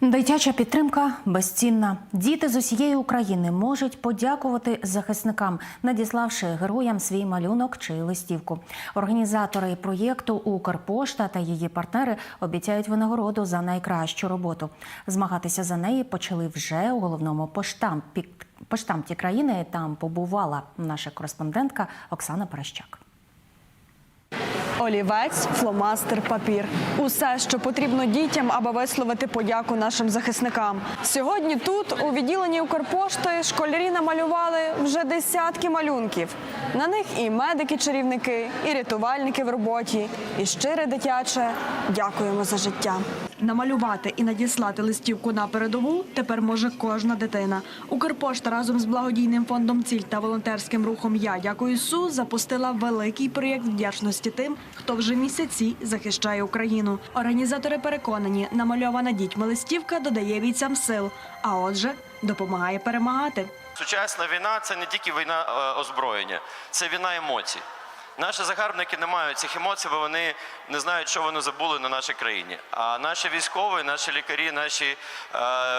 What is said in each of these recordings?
Дитяча підтримка безцінна. Діти з усієї України можуть подякувати захисникам, надіславши героям свій малюнок чи листівку. Організатори проєкту Укрпошта та її партнери обіцяють винагороду за найкращу роботу. Змагатися за неї почали вже у головному поштампі поштамті країни. Там побувала наша кореспондентка Оксана Паращак. Олівець, фломастер, папір усе, що потрібно дітям, аби висловити подяку нашим захисникам. Сьогодні тут, у відділенні Укрпошти, школярі намалювали вже десятки малюнків. На них і медики-чарівники, і рятувальники в роботі, і щире дитяче. Дякуємо за життя. Намалювати і надіслати листівку на передову тепер може кожна дитина. Укрпошта разом з благодійним фондом Ціль та волонтерським рухом Я дякую СУ запустила великий проєкт вдячності тим, хто вже місяці захищає Україну. Організатори переконані, намальована дітьми листівка додає бійцям сил, а отже, допомагає перемагати. Сучасна війна це не тільки війна е, озброєння, це війна емоцій. Наші загарбники не мають цих емоцій, бо вони не знають, що вони забули на нашій країні. А наші військові, наші лікарі, наші е,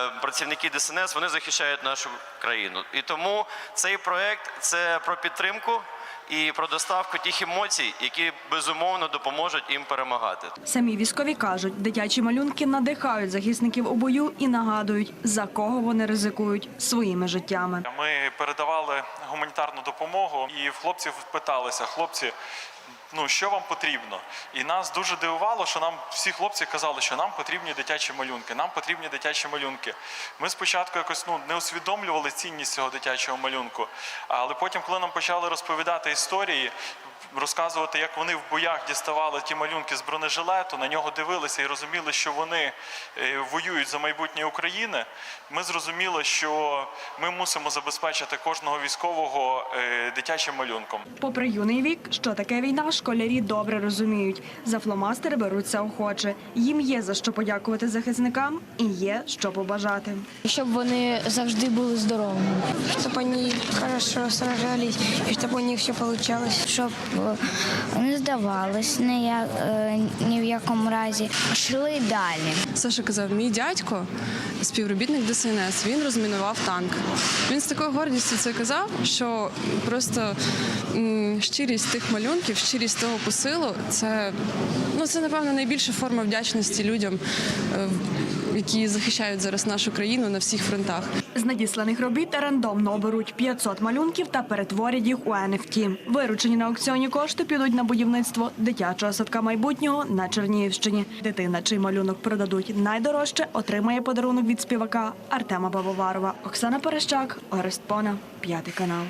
працівники ДСНС вони захищають нашу країну. І тому цей проект це про підтримку і про доставку тих емоцій, які безумовно допоможуть їм перемагати. Самі військові кажуть, дитячі малюнки надихають захисників у бою і нагадують, за кого вони ризикують своїми життями. Ми передавали гуманітарну допомогу, і в хлопців питалися: хлопці, ну що вам потрібно? І нас дуже дивувало, що нам всі хлопці казали, що нам потрібні дитячі малюнки. Нам потрібні дитячі малюнки. Ми спочатку якось ну не усвідомлювали цінність цього дитячого малюнку, але потім, коли нам почали розповідати історії. Розказувати, як вони в боях діставали ті малюнки з бронежилету, на нього дивилися і розуміли, що вони е, воюють за майбутнє України. Ми зрозуміли, що ми мусимо забезпечити кожного військового е, дитячим малюнком. Попри юний вік, що таке війна, школярі добре розуміють. За фломастери беруться охоче. Їм є за що подякувати захисникам і є що побажати. щоб вони завжди були здоровими. чтобы они хорошо сражались и чтобы у них все получалось. Щоб е, не здавались ні, е, ні в якому разі, йшли далі. Саша казав, мій дядько, співробітник ДСНС, він розмінував танк. Він з такою гордістю це казав, що просто м, щирість тих малюнків, щирість того посилу, це ну це напевно найбільша форма вдячності людям, е, які захищають зараз нашу країну на всіх фронтах. З надісланих робіт рандомно оберуть 500 малюнків та перетворять їх у NFT. Виручені на аукціоні кошти підуть на будівництво дитячого садка майбутнього на Чернігівщині. Дитина, чий малюнок продадуть найдорожче, отримає подарунок від співака Артема Бабоварова. Оксана Перещак, Орест Пона, п'ятий канал.